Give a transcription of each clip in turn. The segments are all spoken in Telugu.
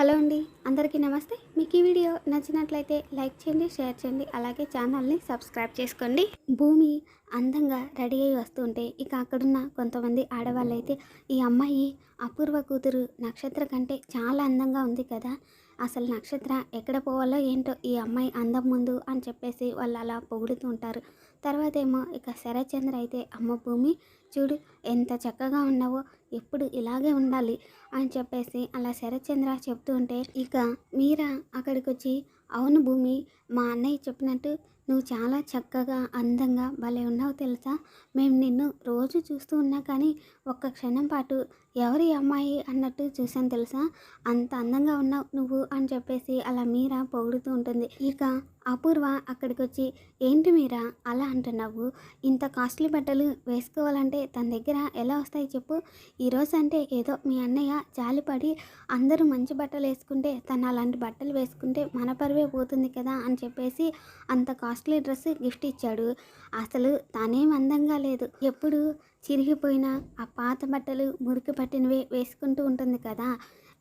హలో అండి అందరికీ నమస్తే. మీకు ఈ వీడియో నచ్చినట్లయితే లైక్ చేయండి షేర్ చేయండి అలాగే ఛానల్ని సబ్స్క్రైబ్ చేసుకోండి. భూమి అందంగా రెడీ అయ్యి వస్తుంటే ఇక అక్కడున్న కొంతమంది ఆడవాళ్ళు అయితే ఈ అమ్మాయి అపూర్వ కూతురు నక్షత్ర కంటే చాలా అందంగా ఉంది కదా. అసలు నక్షత్ర ఎక్కడ పోవాలో ఏంటో ఈ అమ్మాయి అందం ముందు అని చెప్పేసి వాళ్ళు అలా పొగుడుతూ ఉంటారు. తర్వాత ఏమో ఇక శరత్చంద్ర అయితే అమ్మ భూమి చూడు ఎంత చక్కగా ఉన్నావో ఎప్పుడు ఇలాగే ఉండాలి అని చెప్పేసి అలా శరత్చంద్ర చెప్తూ ఉంటే ఇక మీరా అక్కడికి వచ్చి అవును భూమి మా అన్నయ్య చెప్పినట్టు నువ్వు చాలా చక్కగా అందంగా భలే ఉన్నావు తెలుసా? మేము నిన్ను రోజు చూస్తూ ఉన్నా కానీ ఒక్క క్షణం పాటు ఎవరి అమ్మాయి అన్నట్టు చూశాను తెలుసా? అంత అందంగా ఉన్నావు నువ్వు అని చెప్పేసి అలా మీరా పొగుడుతూ ఉంటుంది. ఇక అపూర్వ అక్కడికి వచ్చి ఏంటి మీరా అలా అంటున్నావు? ఇంత కాస్ట్లీ బట్టలు వేసుకోవాలంటే తన దగ్గర ఎలా వస్తాయి చెప్పు. ఈరోజు అంటే ఏదో మీ అన్నయ్య జాలిపడి అందరూ మంచి బట్టలు వేసుకుంటే తను అలాంటి బట్టలు వేసుకుంటే మన పరువే పోతుంది కదా? అని చెప్పేసి అంత కాస్ట్లీ డ్రెస్ గిఫ్ట్ ఇచ్చాడు. అసలు తనేం అందంగా లేదు. ఎప్పుడు చిరిగిపోయిన ఆ పాత బట్టలు మురికి పట్టినవి వేసుకుంటూ ఉంటుంది కదా.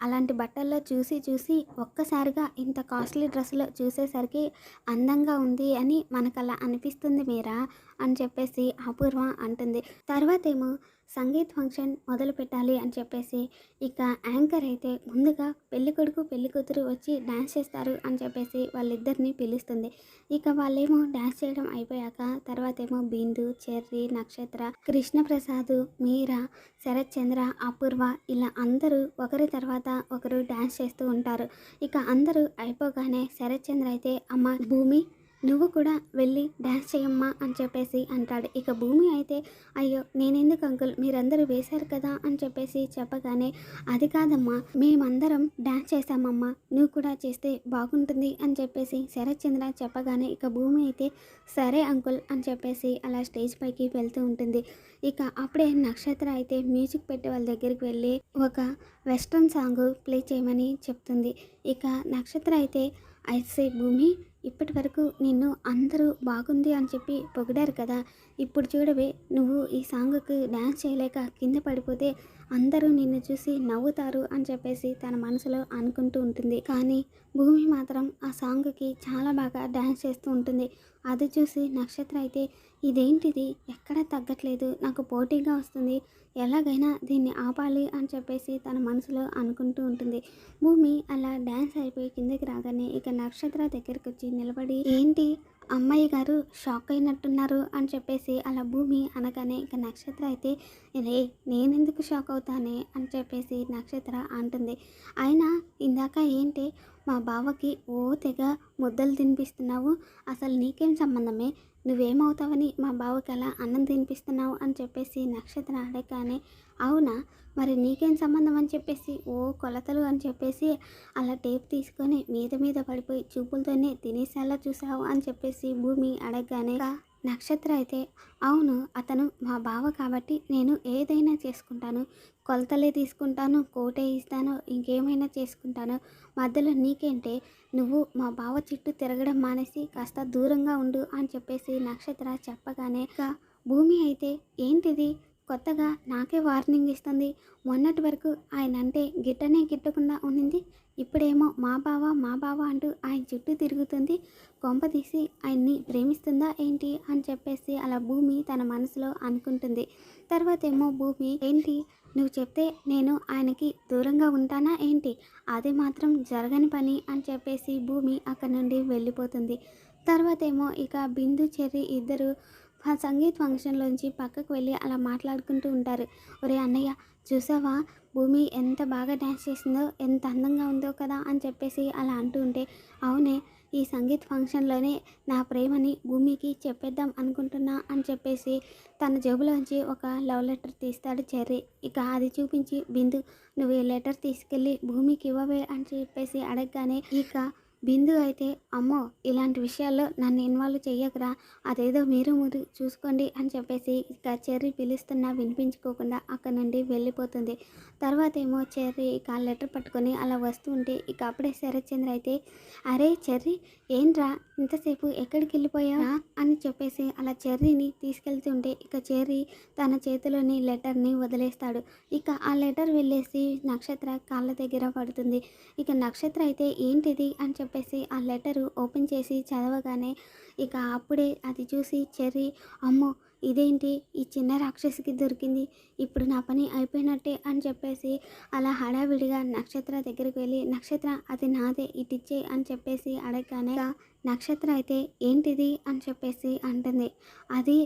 అలాంటి బట్టల్లో చూసి చూసి ఒక్కసారిగా ఇంత కాస్ట్లీ డ్రెస్లో చూసేసరికి అందంగా ఉంది అని మనకు అలా అనిపిస్తుంది మీరా అని చెప్పేసి అపూర్వ అంటుంది. తర్వాత ఏమో సంగీత్ ఫంక్షన్ మొదలు పెట్టాలి అని చెప్పేసి ఇక యాంకర్ అయితే ముందుగా పెళ్ళి కొడుకు పెళ్ళి కూతురు వచ్చి డ్యాన్స్ చేస్తారు అని చెప్పేసి వాళ్ళిద్దరిని పిలుస్తుంది. ఇక వాళ్ళేమో డ్యాన్స్ చేయడం అయిపోయాక తర్వాత ఏమో బిందు చెర్రి నక్షత్ర కృష్ణప్రసాద్ మీరా శరత్ చంద్ర అపూర్వ ఇలా అందరూ ఒకరి తర్వాత ఒకరు డ్యాన్స్ చేస్తూ ఉంటారు. ఇక అందరూ అయిపోగానే శరత్ చంద్ర అయితే అమ్మ భూమి నువ్వు కూడా వెళ్ళి డ్యాన్స్ చేయమ్మా అని చెప్పేసి అంటాడు. ఇక భూమి అయితే అయ్యో నేనెందుకు అంకుల్? మీరందరూ వేశారు కదా అని చెప్పేసి చెప్పగానే అది కాదమ్మా మేమందరం డ్యాన్స్ చేశామమ్మా. నువ్వు కూడా చేస్తే బాగుంటుంది అని చెప్పేసి శరత్ చంద్ర చెప్పగానే ఇక భూమి అయితే సరే అంకుల్ అని చెప్పేసి అలా స్టేజ్ పైకి వెళ్తూ ఉంటుంది. ఇక అప్పుడే నక్షత్ర అయితే మ్యూజిక్ పెట్టే వాళ్ళ దగ్గరికి వెళ్ళి ఒక వెస్ట్రన్ సాంగ్ ప్లే చేయమని చెప్తుంది. ఇక నక్షత్ర అయితే ఐసే భూమి ఇప్పటి వరకు నిన్ను అందరూ బాగుంది అని చెప్పి పొగిడారు కదా. ఇప్పుడు చూడవే నువ్వు ఈ సాంగ్కి డ్యాన్స్ చేయలేక కింద పడిపోతే అందరూ నిన్ను చూసి నవ్వుతారు అని చెప్పేసి తన మనసులో అనుకుంటూ ఉంటుంది. కానీ భూమి మాత్రం ఆ సాంగ్కి చాలా బాగా డ్యాన్స్ చేస్తూ ఉంటుంది. అది చూసి నక్షత్ర అయితే ఇదేంటిది? ఎక్కడా తగ్గట్లేదు? నాకు పోటీగా వస్తుంది. ఎలాగైనా దీన్ని ఆపాలి అని చెప్పేసి తన మనసులో అనుకుంటూ ఉంటుంది. భూమి అలా డ్యాన్స్ అయిపోయి కిందకి రాగానే ఇక నక్షత్ర దగ్గరికి వచ్చి నిలబడి ఏంటి? అమ్మాయి గారు షాక్ అయినట్టున్నారు అని చెప్పేసి అలా భూమి అనగానే ఇక నక్షత్ర అయితే రే నేనెందుకు షాక్ అవుతానే? అని చెప్పేసి నక్షత్ర అంటుంది. అయినా ఇందాక ఏంటి మా బావకి ఓ తెగ ముద్దలు తినిపిస్తున్నావు. అసలు నీకేం సంబంధమే? నువ్వేమవుతావని మా బావకి అలా అన్నం తినిపిస్తున్నావు అని చెప్పేసి నక్షత్ర అడగగానే అవునా? మరి నీకేం సంబంధం అని చెప్పేసి ఓ కొలతలు అని చెప్పేసి అలా టేప్ తీసుకొని మీద మీద పడిపోయి చూపులతోనే తినేసేలా చూసావు అని చెప్పేసి భూమి అడగగానే నక్షత్ర అయితే అవును అతను మా బావ కాబట్టి నేను ఏదైనా చేసుకుంటాను. కొలతలే తీసుకుంటాను కోటే ఇస్తాను ఇంకేమైనా చేసుకుంటాను. మధ్యలో నీకేంటే నువ్వు మా బావ చుట్టూ తిరగడం మానేసి కాస్త దూరంగా ఉండు అని చెప్పేసి నక్షత్ర చెప్పగానే భూమి అయితే ఏంటిది? కొత్తగా నాకే వార్నింగ్ ఇస్తుంది. మొన్నటి వరకు ఆయన అంటే గిట్టనే గిట్టకుండా ఉండింది. ఇప్పుడేమో మా బావ మా బావ అంటూ ఆయన చుట్టూ తిరుగుతుంది. కొంప తీసి ఆయన్ని ప్రేమిస్తుందా ఏంటి అని చెప్పేసి అలా భూమి తన మనసులో అనుకుంటుంది. తర్వాత ఏమో భూమి ఏంటి? నువ్వు చెప్తే నేను ఆయనకి దూరంగా ఉంటానా ఏంటి? అది మాత్రం జరగని పని అని చెప్పేసి భూమి అక్కడి నుండి వెళ్ళిపోతుంది. తర్వాత ఏమో ఇక బిందు చెర్రి ఇద్దరు సంగీత్ ఫంక్షన్లోంచి పక్కకు వెళ్ళి అలా మాట్లాడుకుంటూ ఉంటారు. ఒరే అన్నయ్య చూసావా? భూమి ఎంత బాగా డ్యాన్స్ చేసిందో ఎంత అందంగా ఉందో కదా అని చెప్పేసి అలా అంటూ ఉంటే అవునే ఈ సంగీత్ ఫంక్షన్లోనే నా ప్రేమని భూమికి చెప్పేద్దాం అనుకుంటున్నా అని చెప్పేసి తన జేబులోంచి ఒక లవ్ లెటర్ తీస్తాడు చెర్రీ. ఇక అది చూపించి బిందు నువ్వు ఈ లెటర్ తీసుకెళ్ళి భూమికి ఇవ్వవే అని చెప్పేసి అడగగానే ఇక బిందు అయితే అమ్మో ఇలాంటి విషయాల్లో నన్ను ఇన్వాల్వ్ చెయ్యకరా అదేదో మీరు మీరు చూసుకోండి అని చెప్పేసి ఇక చెర్రీ పిలుస్తున్నా వినిపించుకోకుండా అక్కడ నుండి వెళ్ళిపోతుంది. తర్వాత ఏమో చెర్రీ ఇక ఆ లెటర్ పట్టుకొని అలా వస్తూ ఉంటే ఇక అప్పుడే శరత్చంద్ర అయితే అరే చెర్రీ ఏంట్రా? ఇంతసేపు ఎక్కడికి వెళ్ళిపోయావా? అని చెప్పేసి అలా చెర్రీని తీసుకెళ్తుంటే ఇక చెర్రీ తన చేతిలోని లెటర్ని వదిలేస్తాడు. ఇక ఆ లెటర్ వెళ్ళేసి నక్షత్ర కాళ్ళ దగ్గర పడుతుంది. ఇక నక్షత్ర అయితే ఏంటిది? అని చెప్పేసి ఆ లెటరు ఓపెన్ చేసి చదవగానే ఇక అప్పుడే అది చూసి చెర్రీ అమ్మో ఇదేంటి? ఈ చిన్న రాక్షసికి దొరికింది. ఇప్పుడు నా పని అయిపోయినట్టే అని చెప్పేసి అలా హడావిడిగా నక్షత్ర దగ్గరికి వెళ్ళి నక్షత్ర అది నాదే ఇటిచ్చే అని చెప్పేసి అడగగానే నక్షత్ర అయితే ఏంటిది? అని చెప్పేసి అంటుంది. అది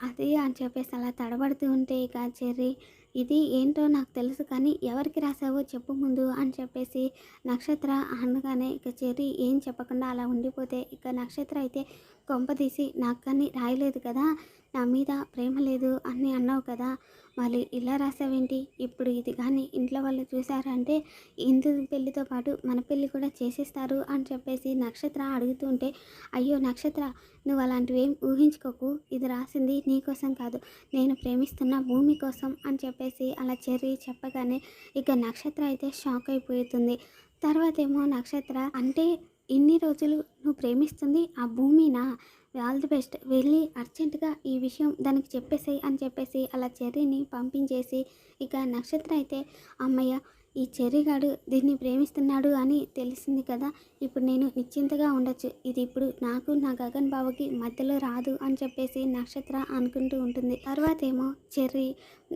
అది అని చెప్పేసి అలా తడబడుతూ ఉంటే ఇక చెర్రీ ఇది ఏంటో నాకు తెలుసు కానీ ఎవరికి రాసావో చెప్పు ముందు అని చెప్పేసి నక్షత్ర అనగానే ఇక చెర్రీ ఏం చెప్పకుండా అలా ఉండిపోతే ఇక నక్షత్ర అయితే కొంపదీసి నాకు కానీ రాయలేదు కదా నా మీద ప్రేమ లేదు అని అన్నావు కదా మళ్ళీ ఇలా రాసావేంటి? ఇప్పుడు ఇది కానీ ఇంట్లో వాళ్ళు చూసారంటే ఇందు పెళ్ళితో పాటు మన పెళ్ళి కూడా చేసేస్తారు అని చెప్పేసి నక్షత్ర అడుగుతుంటే అయ్యో నక్షత్ర నువ్వు అలాంటివి ఏం ఊహించుకోకు ఇది రాసింది నీకోసం కాదు నేను ప్రేమిస్తున్న భూమి కోసం అని చెప్పేసి అలా చెర్రీ చెప్పగానే ఇక నక్షత్ర అయితే షాక్ అయిపోతుంది. తర్వాత ఏమో నక్షత్ర అంటే ఇన్ని రోజులు నువ్వు ప్రేమిస్తుంది ఆ భూమినా? All the best. వెళ్ళి అర్జెంటుగా ఈ విషయం దానికి చెప్పేసేయి అని చెప్పేసి అలా చెర్రీని పంపించేసి ఇక నక్షత్రం అయితే అమ్మయ్య ఈ చెర్రీగాడు దీన్ని ప్రేమిస్తున్నాడు అని తెలిసింది కదా. ఇప్పుడు నేను నిశ్చింతగా ఉండొచ్చు. ఇది ఇప్పుడు నాకు నా గగన్ బాబుకి మధ్యలో రాదు అని చెప్పేసి నక్షత్ర అనుకుంటూ ఉంటుంది. తర్వాత ఏమో చెర్రీ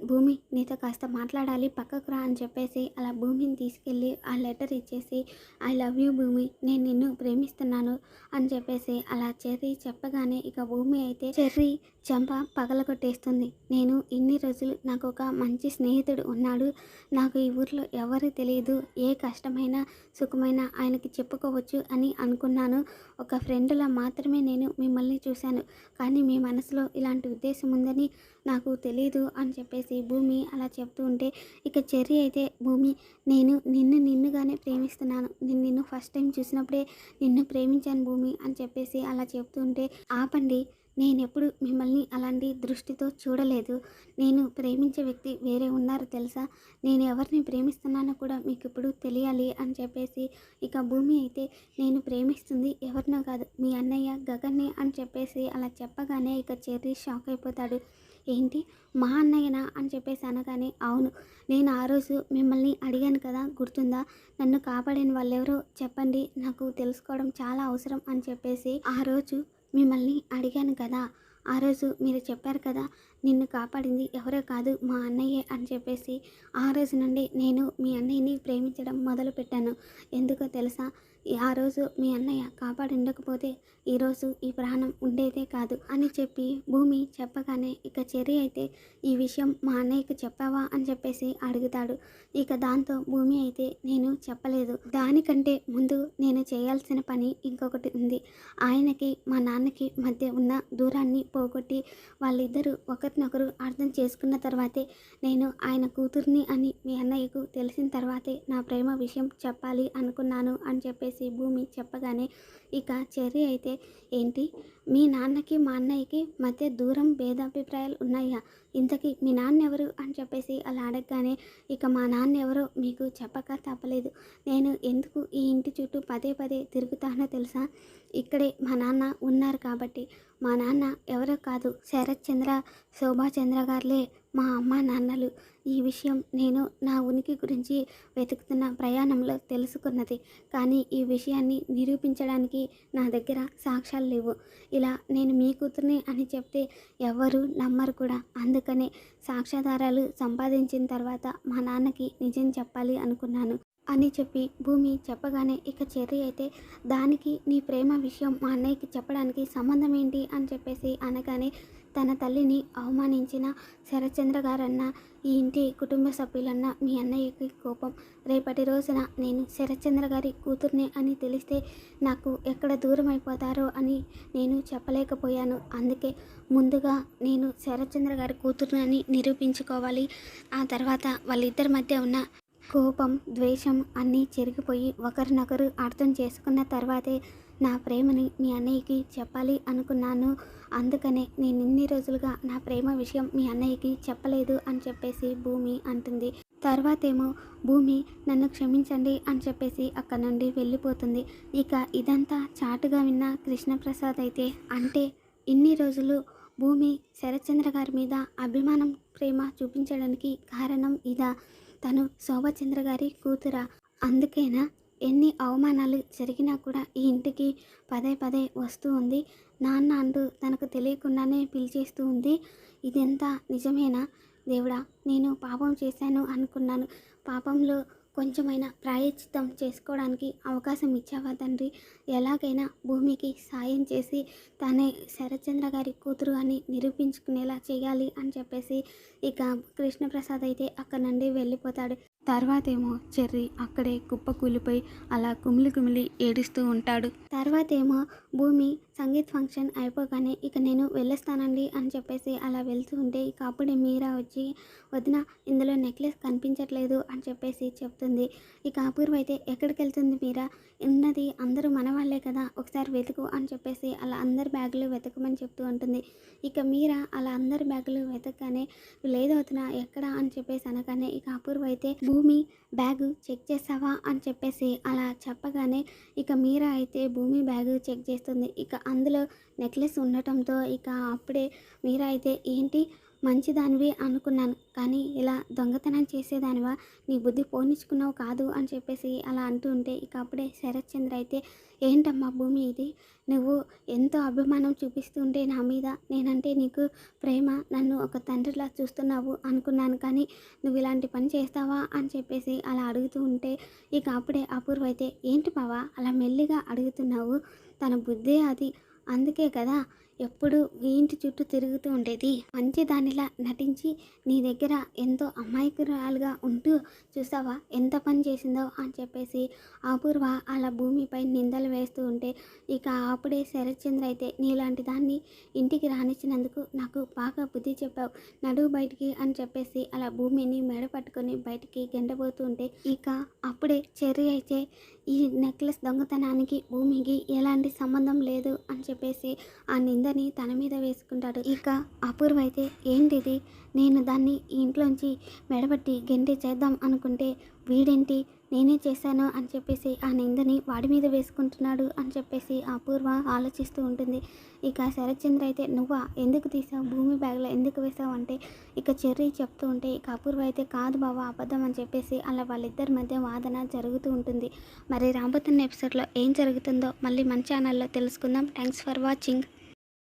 భూమి నీతో కాస్త మాట్లాడాలి పక్కకు రా అని చెప్పేసి అలా భూమిని తీసుకెళ్ళి ఆ లెటర్ ఇచ్చేసి ఐ లవ్ యూ భూమి నేను నిన్ను ప్రేమిస్తున్నాను అని చెప్పేసి అలా చెర్రీ చెప్పగానే ఇక భూమి అయితే చెర్రీ చెంప పగలగొట్టేస్తుంది. నేను ఇన్ని రోజులు నాకు ఒక మంచి స్నేహితుడు ఉన్నాడు. నాకు ఈ ఊర్లో ఎవరు తెలియదు ఏ కష్టమైన సుఖమైన ఆయనకి చెప్పుకోవచ్చు అని అనుకున్నాను. ఒక ఫ్రెండ్లా మాత్రమే నేను మిమ్మల్ని చూశాను. కానీ మీ మనసులో ఇలాంటి ఉద్దేశం ఉందని నాకు తెలియదు అని చెప్పేసి భూమి అలా చెప్తూ ఉంటే ఇక చెర్రీ అయితే భూమి నేను నిన్ను నిన్నుగానే ప్రేమిస్తున్నాను. నేను నిన్ను ఫస్ట్ టైం చూసినప్పుడే నిన్ను ప్రేమించాను భూమి అని చెప్పేసి అలా చెప్తూ ఉంటే ఆపండి. నేను ఎప్పుడు మిమ్మల్ని అలాంటి దృష్టితో చూడలేదు. నేను ప్రేమించే వ్యక్తి వేరే ఉన్నారు తెలుసా? నేను ఎవరిని ప్రేమిస్తున్నానో కూడా మీకు ఇప్పుడు తెలియాలి అని చెప్పేసి ఇక భూమి అయితే నేను ప్రేమిస్తుంది ఎవరినో కాదు మీ అన్నయ్య గగన్నే అని చెప్పేసి అలా చెప్పగానే ఇక చెర్రీ షాక్ అయిపోతాడు. ఏంటి? మా అన్నయ్యనా? అని చెప్పేసి అనగానే అవును నేను ఆ రోజు మిమ్మల్ని అడిగాను కదా గుర్తుందా? నన్ను కాపాడిన వాళ్ళెవరో చెప్పండి నాకు తెలుసుకోవడం చాలా అవసరం అని చెప్పేసి ఆ రోజు మిమ్మల్ని అడిగాను కదా. ఆ రోజు మీరు చెప్పారు కదా నిన్ను కాపాడింది ఎవరో కాదు మా అన్నయ్యే అని చెప్పేసి ఆ రోజు నుండి నేను మీ అన్నయ్యని ప్రేమించడం మొదలుపెట్టాను. ఎందుకో తెలుసా? ఆ రోజు మీ అన్నయ్య కాపాడి ఉండకపోతే ఈరోజు ఈ ప్రాణం ఉండేదే కాదు అని చెప్పి భూమి చెప్పగానే ఇక చెర్రీ అయితే ఈ విషయం మా అన్నయ్యకు చెప్పావా? అని చెప్పేసి అడుగుతాడు. ఇక దాంతో భూమి అయితే నేను చెప్పలేదు. దానికంటే ముందు నేను చేయాల్సిన పని ఇంకొకటి ఉంది. ఆయనకి మా నాన్నకి మధ్య ఉన్న దూరాన్ని పోగొట్టి వాళ్ళిద్దరూ ఒకరినొకరు అర్థం చేసుకున్న తర్వాతే నేను ఆయన కూతుర్ని అని మీ అన్నయ్యకు తెలిసిన తర్వాతే నా ప్రేమ విషయం చెప్పాలి అనుకున్నాను అని చెప్పేసి భూమి చెప్పగానే ఇక చెర్రీ అయితే ఏంటి? మీ నాన్నకి మా అన్నయ్యకి మధ్య దూరం భేదాభిప్రాయాలు ఉన్నాయా? ఇంతకీ మీ నాన్న ఎవరు అని చెప్పేసి అలా అడగగానే ఇక మా నాన్న ఎవరో మీకు చెప్పక తప్పలేదు. నేను ఎందుకు ఈ ఇంటి చుట్టూ పదే పదే తిరుగుతానో తెలుసా? ఇక్కడే మా నాన్న ఉన్నారు కాబట్టి. మా నాన్న ఎవరో కాదు. శరత్ చంద్ర శోభా చంద్ర గారులే మా అమ్మ నాన్నలు ఈ విషయం నేను నా ఉనికి గురించి వెతుకుతున్న ప్రయాణంలో తెలుసుకున్నది. కానీ ఈ విషయాన్ని నిరూపించడానికి నా దగ్గర సాక్ష్యాలు లేవు. ఇలా నేను మీ కూతుర్ని అని చెప్తే ఎవ్వరూ నమ్మరు కూడా. అందుకనే సాక్ష్యాధారాలు సంపాదించిన తర్వాత మా నాన్నకి నిజం చెప్పాలి అనుకున్నాను. అని చెప్పి భూమి చెప్పగానే ఇక చెర్రి అయితే దానికి నీ ప్రేమ విషయం మా అన్నయ్యకి చెప్పడానికి సంబంధం ఏంటి అని చెప్పేసి అనగానే తన తల్లిని అవమానించిన శరత్చంద్ర గారన్న ఈ ఇంటి కుటుంబ సభ్యులన్న మీ అన్నయ్యకి కోపం. రేపటి రోజున నేను శరత్చంద్ర గారి కూతుర్నే అని తెలిస్తే నాకు ఎక్కడ దూరం అయిపోతారో అని నేను చెప్పలేకపోయాను. అందుకే ముందుగా నేను శరత్చంద్ర గారి కూతుర్ని నిరూపించుకోవాలి. ఆ తర్వాత వాళ్ళిద్దరి మధ్య ఉన్న కోపం ద్వేషం అన్నీ చెరిగిపోయి ఒకరినొకరు అర్థం చేసుకున్న తర్వాతే నా ప్రేమని మీ అన్నయ్యకి చెప్పాలి అనుకున్నాను. అందుకనే నేను ఇన్ని రోజులుగా నా ప్రేమ విషయం మీ అన్నయ్యకి చెప్పలేదు అని చెప్పేసి భూమి అంటుంది. తర్వాతేమో భూమి నన్ను క్షమించండి అని చెప్పేసి అక్కడ నుండి వెళ్ళిపోతుంది. ఇక ఇదంతా చాటుగా విన్న కృష్ణప్రసాద్ అయితే అంటే ఇన్ని రోజులు భూమి శరత్చంద్ర గారి మీద అభిమానం ప్రేమ చూపించడానికి కారణం ఇదా? తను శోభచంద్ర గారి కూతురా. అందుకేనా? ఎన్ని అవమానాలు జరిగినా కూడా ఈ ఇంటికి పదే పదే వస్తూ ఉంది. నాన్న అంటూ తనకు తెలియకుండానే పిలిచేస్తూ ఉంది. ఇదంతా నిజమేనా? దేవుడా నేను పాపం చేశాను అనుకున్నాను. పాపంలో కొంచెమైనా ప్రాయచిత్తం చేసుకోవడానికి అవకాశం ఇచ్చావా తండ్రి? ఎలాగైనా భూమికి సాయం చేసి తనే శరత్చంద్ర గారి కూతురు అని నిరూపించుకునేలా చేయాలి అని చెప్పేసి ఇక కృష్ణప్రసాద్ అయితే అక్కడ నుండి వెళ్ళిపోతాడు. తర్వాతేమో చెర్రి అక్కడే కుప్ప కూలిపోయి అలా కుమిలి కుమిలి ఏడుస్తూ ఉంటాడు. తర్వాతేమో భూమి సంగీత్ ఫంక్షన్ అయిపోగానే ఇక నేను వెళ్ళొస్తానండి అని చెప్పేసి అలా వెళ్తూ ఉంటే ఇక అప్పుడే మీరా వచ్చి వదిన ఇందులో నెక్లెస్ కనిపించట్లేదు అని చెప్పేసి చెప్తుంది. ఇక అపూర్వ అయితే ఎక్కడికి వెళ్తుంది మీరా? ఉన్నది అందరూ మన వాళ్ళే కదా ఒకసారి వెతుకు అని చెప్పేసి అలా అందరి బ్యాగులు వెతకమని చెప్తూ ఉంటుంది. ఇక మీరా అలా అందరి బ్యాగులు వెతకగానే లేదు వదిన ఎక్కడ అని చెప్పేసి అనగానే ఇక అపూర్వ అయితే భూమి బ్యాగ్ చెక్ చేసావా అని చెప్పేసి అలా చెప్పగానే ఇక మీరా అయితే భూమి బ్యాగ్ చెక్ చేస్తుంది. ఇక అందులో నెక్లెస్ ఉండటంతో ఇక అప్పుడే మీరా అయితే ఏంటి మంచిదానివి అనుకున్నాను. కానీ ఇలా దొంగతనం చేసేదానివా? నీ బుద్ధి పోనిచ్చుకున్నావు కాదు అని చెప్పేసి అలా అంటూ ఉంటే ఇక అప్పుడే శరత్ చంద్ర అయితే ఏంటమ్మా భూమి ఇది? నువ్వు ఎంతో అభిమానం చూపిస్తుంటే నా మీద. నేనంటే నీకు ప్రేమ. నన్ను ఒక తండ్రిలా చూస్తున్నావు అనుకున్నాను కానీ నువ్వు ఇలాంటి పని చేస్తావా అని చెప్పేసి అలా అడుగుతూ ఉంటే ఇక అప్పుడే అపూర్వ అయితే ఏంటి బావా అలా మెల్లిగా అడుగుతున్నావు? తన బుద్ధే అది. అందుకే కదా ఎప్పుడు ఈ ఇంటి చుట్టూ తిరుగుతూ ఉండేది. మంచి దానిలా నటించి నీ దగ్గర ఎంతో అమాయకురాలుగా ఉంటూ చూసావా ఎంత పని చేసిందో అని చెప్పేసి అపూర్వ అలా భూమిపై నిందలు వేస్తూ ఉంటే ఇక అప్పుడే శరత్చంద్ర అయితే నీలాంటి దాన్ని ఇంటికి రానిచ్చినందుకు నాకు బాగా బుద్ధి చెప్పావు. నడువు బయటికి అని చెప్పేసి అలా భూమిని మెడ పట్టుకొని బయటికి గెండబోతూ ఉంటే ఇక అప్పుడే చెర్రి అయితే ఈ నెక్లెస్ దొంగతనానికి భూమికి ఎలాంటి సంబంధం లేదు అని చెప్పేసి ఆ నిందని తన మీద వేసుకుంటాడు. ఇక అపూర్వ అయితే ఏంటిది? నేను దాన్ని ఇంట్లోంచి మెడబట్టి గెంటి చేద్దాం అనుకుంటే వీడేంటి? నేనే చేశాను అని చెప్పేసి ఆ నిందని వాడి మీద వేసుకుంటున్నాడు అని చెప్పేసి అపూర్వ ఆలోచిస్తూ ఉంటుంది. ఇక శరత్చంద్ర అయితే నువ్వా? ఎందుకు తీసావు? భూమి బ్యాగ్లో ఎందుకు వేసావు? అంటే ఇక చెర్రీ చెప్తూ ఉంటే ఇక అపూర్వ అయితే కాదు బావా అబద్ధం అని చెప్పేసి అలా వాళ్ళిద్దరి మధ్య వాదన జరుగుతూ ఉంటుంది. మరి రాబోతున్న ఎపిసోడ్లో ఏం జరుగుతుందో మళ్ళీ మన ఛానల్లో తెలుసుకుందాం. Thanks for watching